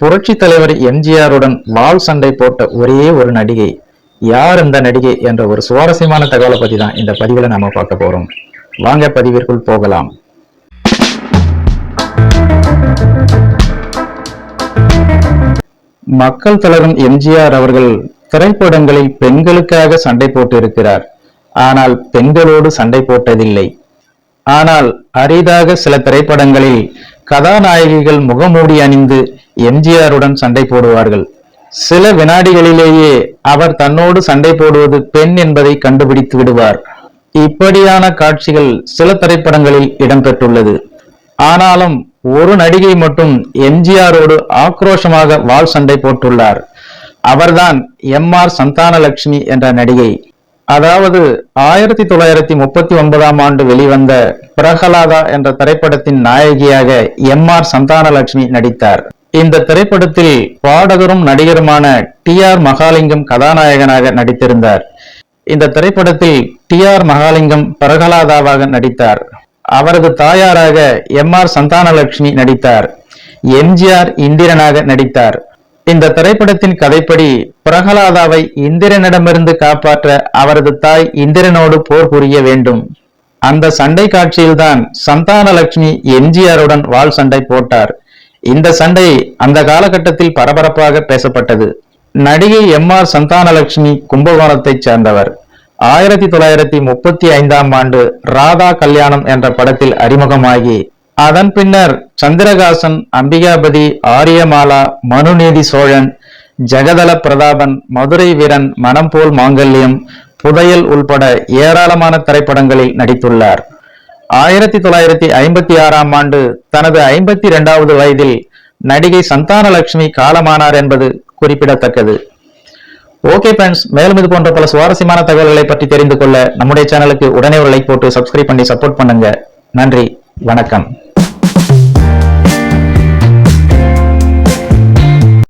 புரட்சி தலைவர் எம்ஜிஆருடன் வாள் சண்டை போட்ட ஒரே ஒரு நடிகை யார் இந்த நடிகை என்ற ஒரு சுவாரஸ்யமான தகவலை பத்தி தான் இந்த பதிவில் நாம பார்க்க போறோம். வாங்க பதிவிற்குள் போகலாம். மக்கள் தலைவன் எம்ஜிஆர் அவர்கள் திரைப்படங்களில் பெண்களுக்காக சண்டை போட்டு இருக்கிறார். ஆனால் பெண்களோடு சண்டை போட்டதில்லை. ஆனால் அரிதாக சில திரைப்படங்களில் கதாநாயகிகள் முகமூடி அணிந்து எம்ஜிஆருடன் சண்டை போடுவார்கள். சில வினாடிகளிலேயே அவர் தன்னோடு சண்டை போடுவது பெண் என்பதை கண்டுபிடித்து விடுவார். இப்படியான காட்சிகள் சில திரைப்படங்களில் இடம்பெற்றுள்ளது. ஆனாலும் ஒரு நடிகை மட்டும் எம்ஜிஆரோடு ஆக்ரோஷமாக வாள் சண்டை போட்டுள்ளார். அவர்தான் எம் ஆர் சந்தானலட்சுமி என்ற நடிகை. அதாவது ஆயிரத்தி தொள்ளாயிரத்தி முப்பத்தி ஒன்பதாம் ஆண்டு வெளிவந்த பிரகலாதா என்ற திரைப்படத்தின் நாயகியாக எம் ஆர் சந்தானலட்சுமி நடித்தார். இந்த திரைப்படத்தில் பாடகரும் நடிகருமான டி ஆர் மகாலிங்கம் கதாநாயகனாக நடித்திருந்தார். இந்த திரைப்படத்தில் டி ஆர் மகாலிங்கம் பிரகலாதாவாக நடித்தார். அவரது தாயாராக எம் ஆர் சந்தானலட்சுமி நடித்தார். எம்ஜிஆர் இந்திரனாக நடித்தார். இந்த திரைப்படத்தின் கதைப்படி பிரகலாதாவை இந்திரனிடமிருந்து காப்பாற்ற அவரது தாய் இந்திரனோடு போர் புரிய வேண்டும். அந்த சண்டை காட்சியில்தான் சந்தானலட்சுமி எம்ஜிஆருடன் வாள் சண்டை போட்டார். இந்த சண்டை அந்த காலகட்டத்தில் பரபரப்பாக பேசப்பட்டது. நடிகை எம் ஆர் சந்தானலட்சுமி கும்பகோணத்தைச் சேர்ந்தவர். ஆயிரத்தி தொள்ளாயிரத்தி முப்பத்தி ஐந்தாம் ஆண்டு ராதா கல்யாணம் என்ற படத்தில் அறிமுகமாகி அதன் பின்னர் சந்திரகாசன் அம்பிகாபதி ஆரியமாலா மனுநீதி சோழன் ஜெகதல பிரதாபன் மதுரை வீரன் மனம் போல் மாங்கல்யம் புதையல் உள்பட ஏராளமான திரைப்படங்களில் நடித்துள்ளார். ஆயிரத்தி தொள்ளாயிரத்தி ஐம்பத்தி ஆறாம் ஆண்டு தனது ஐம்பத்தி இரண்டாவது வயதில் நடிகை சந்தானலட்சுமி காலமானார் என்பது குறிப்பிடத்தக்கது. ஓகே ஃப்ரெண்ட்ஸ் மேலும் இது போன்ற பல சுவாரஸ்யமான தகவல்களை பற்றி தெரிந்து கொள்ள நம்முடைய சேனலுக்கு உடனே ஒரு லைக் போட்டு சப்ஸ்கிரைப் பண்ணி சப்போர்ட் பண்ணுங்க. நன்றி வணக்கம்.